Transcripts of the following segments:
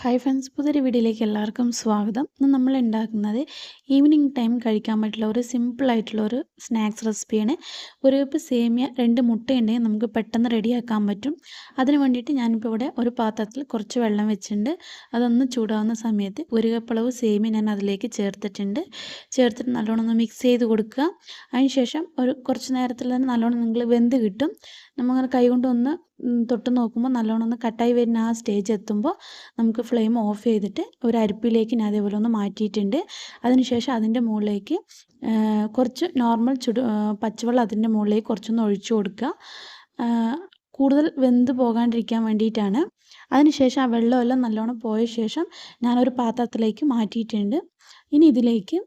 Hi friends പുതിയൊരു വീഡിയോയിലേക്ക് എല്ലാവർക്കും സ്വാഗതം. ഇന്ന് നമ്മൾ ഉണ്ടാക്കുന്നത് ഈവനിങ് ടൈം കഴിക്കാൻ പറ്റുള്ള ഒരു സിമ്പിളായിട്ടുള്ള ഒരു സ്നാക്സ് റെസിപ്പിയാണ് ഒരു കപ്പ് സേമിയ രണ്ട് മുട്ടയുണ്ടെങ്കിൽ നമുക്ക് പെട്ടെന്ന് റെഡിയാക്കാൻ പറ്റും. അതിന് വേണ്ടിയിട്ട് ഞാനിപ്പോൾ ഇവിടെ ഒരു പാത്രത്തിൽ കുറച്ച് വെള്ളം വെച്ചിട്ടുണ്ട്. അതൊന്ന് ചൂടാവുന്ന സമയത്ത് ഒരു കപ്പ് അളവ് സേമിയ ഞാൻ അതിലേക്ക് ചേർത്തിട്ടുണ്ട്. ചേർത്തിട്ട് നല്ലോണം ഒന്ന് മിക്സ് ചെയ്ത് കൊടുക്കുക. അതിനുശേഷം ഒരു കുറച്ച് നേരത്തിൽ തന്നെ നല്ലോണം നിങ്ങൾ വെന്ത് കിട്ടും. നമ്മങ്ങനെ കൈകൊണ്ട് ഒന്ന് തൊട്ട് നോക്കുമ്പോൾ നല്ലോണം ഒന്ന് കട്ടായി വരുന്ന ആ സ്റ്റേജ് എത്തുമ്പോൾ നമുക്ക് ഫ്ലെയിം ഓഫ് ചെയ്തിട്ട് ഒരു അരിപ്പിലേക്ക് ഞാൻ അതേപോലെ ഒന്ന് മാറ്റിയിട്ടുണ്ട്. അതിനുശേഷം അതിന്റെ മുകളിലേക്ക് കുറച്ച് നോർമൽ ചുടു പച്ചവെള്ളം അതിന്റെ മുകളിലേക്ക് കുറച്ചൊന്ന് ഒഴിച്ചു കൊടുക്കുക കൂടുതൽ വെന്ത് പോകാണ്ടിരിക്കാൻ വേണ്ടിയിട്ടാണ്. അതിനുശേഷം ആ വെള്ളമെല്ലാം നല്ലോണം പോയ ശേഷം ഞാനൊരു പാത്രത്തിലേക്ക് മാറ്റിയിട്ടുണ്ട്. ഇനി ഇതിലേക്ക്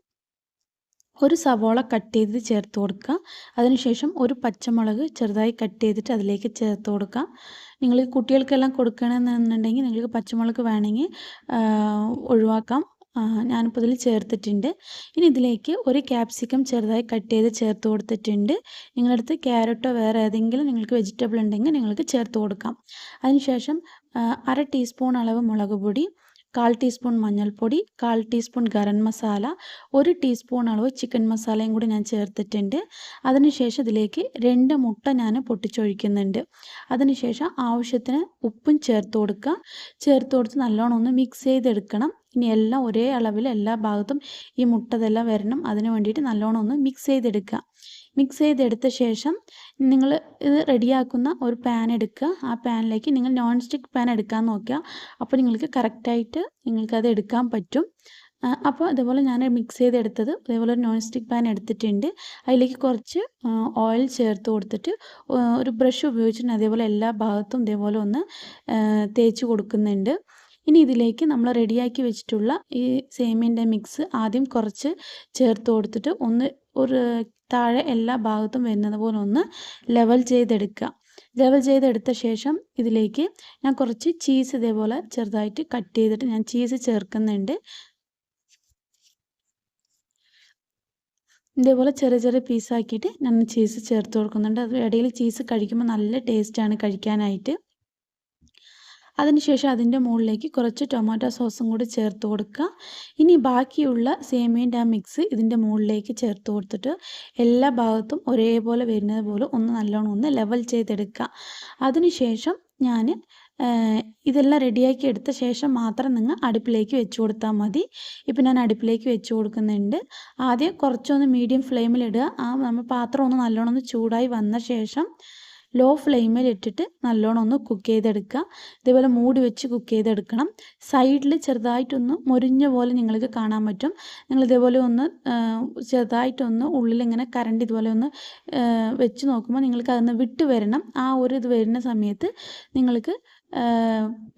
ഒരു സവോള കട്ട് ചെയ്ത് ചേർത്ത് കൊടുക്കുക. അതിനുശേഷം ഒരു പച്ചമുളക് ചെറുതായി കട്ട് ചെയ്തിട്ട് അതിലേക്ക് ചേർത്ത് കൊടുക്കുക. നിങ്ങൾ കുട്ടികൾക്കെല്ലാം കൊടുക്കണമെന്നുണ്ടെങ്കിൽ നിങ്ങൾക്ക് പച്ചമുളക് വേണമെങ്കിൽ ഒഴിവാക്കാം. ഞാനിപ്പോൾ ഇതിൽ ചേർത്തിട്ടുണ്ട്. ഇനി ഇതിലേക്ക് ഒരു ക്യാപ്സിക്കം ചെറുതായി കട്ട് ചെയ്ത് ചേർത്ത് കൊടുത്തിട്ടുണ്ട്. നിങ്ങളടുത്ത് ക്യാരറ്റോ വേറെ ഏതെങ്കിലും നിങ്ങൾക്ക് വെജിറ്റബിൾ ഉണ്ടെങ്കിൽ നിങ്ങൾക്ക് ചേർത്ത് കൊടുക്കാം. അതിനുശേഷം അര ടീസ്പൂൺ അളവ് മുളക് പൊടി കാൽ ടീസ്പൂൺ മഞ്ഞൾപ്പൊടി കാൽ ടീസ്പൂൺ ഗരം മസാല ഒരു ടീസ്പൂൺ അളവ് ചിക്കൻ മസാലയും കൂടി ഞാൻ ചേർത്തിട്ടുണ്ട്. അതിനുശേഷം ഇതിലേക്ക് രണ്ട് മുട്ട ഞാൻ പൊട്ടിച്ചൊഴിക്കുന്നുണ്ട്. അതിനുശേഷം ആവശ്യത്തിന് ഉപ്പും ചേർത്ത് കൊടുക്കുക. ചേർത്ത് കൊടുത്ത് നല്ലോണം ഒന്ന് മിക്സ് ചെയ്തെടുക്കണം. ഇനി എല്ലാം ഒരേ അളവിൽ എല്ലാ ഭാഗത്തും ഈ മുട്ടതെല്ലാം വരണം. അതിന് വേണ്ടിയിട്ട് നല്ലോണം ഒന്ന് മിക്സ് ചെയ്തെടുക്കുക. മിക്സ് ചെയ്തെടുത്ത ശേഷം നിങ്ങൾ ഇത് റെഡിയാക്കുന്ന ഒരു പാൻ എടുക്കുക. ആ പാനിലേക്ക് നിങ്ങൾ നോൺ സ്റ്റിക്ക് പാൻ എടുക്കാൻ നോക്കുക. അപ്പോൾ നിങ്ങൾക്ക് കറക്റ്റായിട്ട് നിങ്ങൾക്കത് എടുക്കാൻ പറ്റും. അപ്പോൾ അതേപോലെ ഞാൻ മിക്സ് ചെയ്തെടുത്തത് അതേപോലെ ഒരു നോൺ സ്റ്റിക്ക് പാൻ എടുത്തിട്ടുണ്ട്. അതിലേക്ക് കുറച്ച് ഓയിൽ ചേർത്ത് കൊടുത്തിട്ട് ഒരു ബ്രഷ് ഉപയോഗിച്ചിട്ട് അതേപോലെ എല്ലാ ഭാഗത്തും ഇതേപോലെ ഒന്ന് തേച്ച് കൊടുക്കുന്നുണ്ട്. ഇനി ഇതിലേക്ക് നമ്മൾ റെഡിയാക്കി വെച്ചിട്ടുള്ള ഈ സേമിയന്റെ മിക്സ് ആദ്യം കുറച്ച് ചേർത്ത് കൊടുത്തിട്ട് ഒന്ന് ഒരു താഴെ എല്ലാ ഭാഗത്തും വരുന്നത് പോലെ ഒന്ന് ലെവൽ ചെയ്തെടുക്കുക. ലെവൽ ചെയ്തെടുത്ത ശേഷം ഇതിലേക്ക് ഞാൻ കുറച്ച് ചീസ് ഇതേപോലെ ചെറുതായിട്ട് കട്ട് ചെയ്തിട്ട് ഞാൻ ചീസ് ചേർക്കുന്നുണ്ട്. ഇതേപോലെ ചെറിയ ചെറിയ പീസാക്കിയിട്ട് ഞാൻ ചീസ് ചേർത്ത് കൊടുക്കുന്നുണ്ട്. അത് ഇടയിൽ ചീസ് കഴിക്കുമ്പോൾ നല്ല ടേസ്റ്റാണ് കഴിക്കാനായിട്ട്. അതിനുശേഷം അതിന്റെ മുകളിലേക്ക് കുറച്ച് ടൊമാറ്റോ സോസും കൂടി ചേർത്ത് കൊടുക്കുക. ഇനി ബാക്കിയുള്ള സേമിയന്റെ ആ മിക്സ് ഇതിന്റെ മുകളിലേക്ക് ചേർത്ത് കൊടുത്തിട്ട് എല്ലാ ഭാഗത്തും ഒരേപോലെ വരുന്നത് പോലെ ഒന്ന് നല്ലോണം ഒന്ന് ലെവൽ ചെയ്തെടുക്കുക. അതിനുശേഷം ഞാൻ ഇതെല്ലാം റെഡിയാക്കി എടുത്ത ശേഷം മാത്രം നിങ്ങൾ അടുപ്പിലേക്ക് വെച്ച് കൊടുത്താൽ മതി. ഇപ്പം ഞാൻ അടുപ്പിലേക്ക് വെച്ച് കൊടുക്കുന്നുണ്ട്. ആദ്യം കുറച്ചൊന്ന് മീഡിയം ഫ്ലെയിമിലിടുക ആ നമ്മൾ പാത്രം ഒന്ന് നല്ലോണം ഒന്ന് ചൂടായി വന്ന ശേഷം ലോ ഫ്ലെയിമിൽ ഇട്ടിട്ട് നല്ലോണം ഒന്ന് കുക്ക് ചെയ്തെടുക്കുക. ഇതേപോലെ മൂടി വെച്ച് കുക്ക് ചെയ്തെടുക്കണം. സൈഡിൽ ചെറുതായിട്ടൊന്ന് മുരിഞ്ഞ പോലെ നിങ്ങൾക്ക് കാണാൻ പറ്റും. നിങ്ങൾ ഇതേപോലെ ഒന്ന് ചെറുതായിട്ടൊന്ന് ഉള്ളിൽ ഇങ്ങനെ ഇതുപോലെ ഒന്ന് വെച്ച് നോക്കുമ്പോൾ നിങ്ങൾക്ക് അതൊന്ന് വിട്ട് വരണം. ആ ഒരു ഇത് വരുന്ന സമയത്ത് നിങ്ങൾക്ക്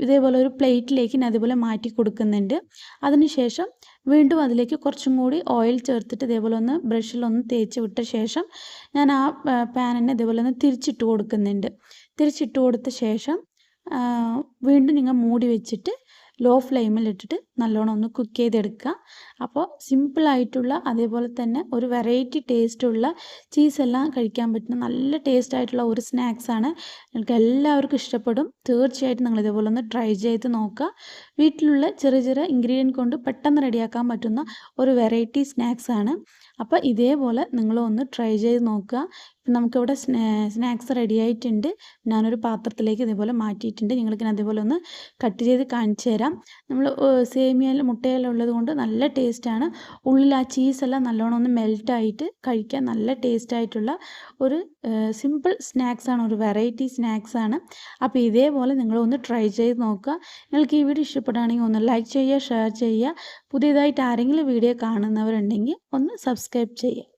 ഇതേപോലെ ഒരു പ്ലേറ്റിലേക്ക് ഞാൻ അതേപോലെ മാറ്റി കൊടുക്കുന്നുണ്ട്. അതിനുശേഷം വീണ്ടും അതിലേക്ക് കുറച്ചും കൂടി ഓയിൽ ചേർത്തിട്ട് ഇതേപോലെ ഒന്ന് ബ്രഷിലൊന്ന് തേച്ച് വിട്ട ശേഷം ഞാൻ ആ പാനിനെ ഇതേപോലെ ഒന്ന് തിരിച്ചിട്ട് കൊടുക്കുന്നുണ്ട്. തിരിച്ചിട്ട് കൊടുത്ത ശേഷം വീണ്ടും നിങ്ങൾ മൂടി വെച്ചിട്ട് ലോ ഫ്ലെയിമിൽ ഇട്ടിട്ട് നല്ലോണം ഒന്ന് കുക്ക് ചെയ്തെടുക്കുക. അപ്പോൾ സിമ്പിളായിട്ടുള്ള അതേപോലെ തന്നെ ഒരു വെറൈറ്റി ടേസ്റ്റുള്ള ചീസെല്ലാം കഴിക്കാൻ പറ്റുന്ന നല്ല ടേസ്റ്റ് ആയിട്ടുള്ള ഒരു സ്നാക്സാണ് നിങ്ങൾക്ക് എല്ലാവർക്കും ഇഷ്ടപ്പെടും. തീർച്ചയായിട്ടും നിങ്ങൾ ഇതേപോലെ ഒന്ന് ട്രൈ ചെയ്ത് നോക്കുക. വീട്ടിലുള്ള ചെറിയ ചെറിയ ഇൻഗ്രീഡിയന്റ് കൊണ്ട് പെട്ടെന്ന് റെഡിയാക്കാൻ പറ്റുന്ന ഒരു വെറൈറ്റി സ്നാക്സാണ് അപ്പോൾ ഇതേപോലെ നിങ്ങളൊന്ന് ട്രൈ ചെയ്ത് നോക്കുക. ഇപ്പം നമുക്കിവിടെ സ്നാക്സ് റെഡി ആയിട്ടുണ്ട്. ഞാനൊരു പാത്രത്തിലേക്ക് ഇതേപോലെ മാറ്റിയിട്ടുണ്ട്. നിങ്ങൾക്ക് അതേപോലെ ഒന്ന് കട്ട് ചെയ്ത് കാണിച്ചു തരാം. നമ്മൾ സേമിയയിൽ മുട്ടയെല്ലാം ഉള്ളത് കൊണ്ട് നല്ല ടേസ്റ്റാണ് ഉള്ളിൽ ആ ചീസെല്ലാം നല്ലോണം ഒന്ന് മെൽറ്റായിട്ട് കഴിക്കാൻ നല്ല ടേസ്റ്റായിട്ടുള്ള ഒരു സിമ്പിൾ സ്നാക്സാണ് ഒരു വെറൈറ്റി സ്നാക്സാണ് അപ്പോൾ ഇതേപോലെ നിങ്ങളൊന്ന് ട്രൈ ചെയ്ത് നോക്കുക. നിങ്ങൾക്ക് ഈ വീഡിയോ ഇഷ്ടപ്പെടുകയാണെങ്കിൽ ഒന്ന് ലൈക്ക് ചെയ്യുക ഷെയർ ചെയ്യുക. പുതിയതായിട്ട് ആരെങ്കിലും വീഡിയോ കാണുന്നവരുണ്ടെങ്കിൽ ഒന്ന് സബ്സ്ക്രൈബ് ചെയ്യുക.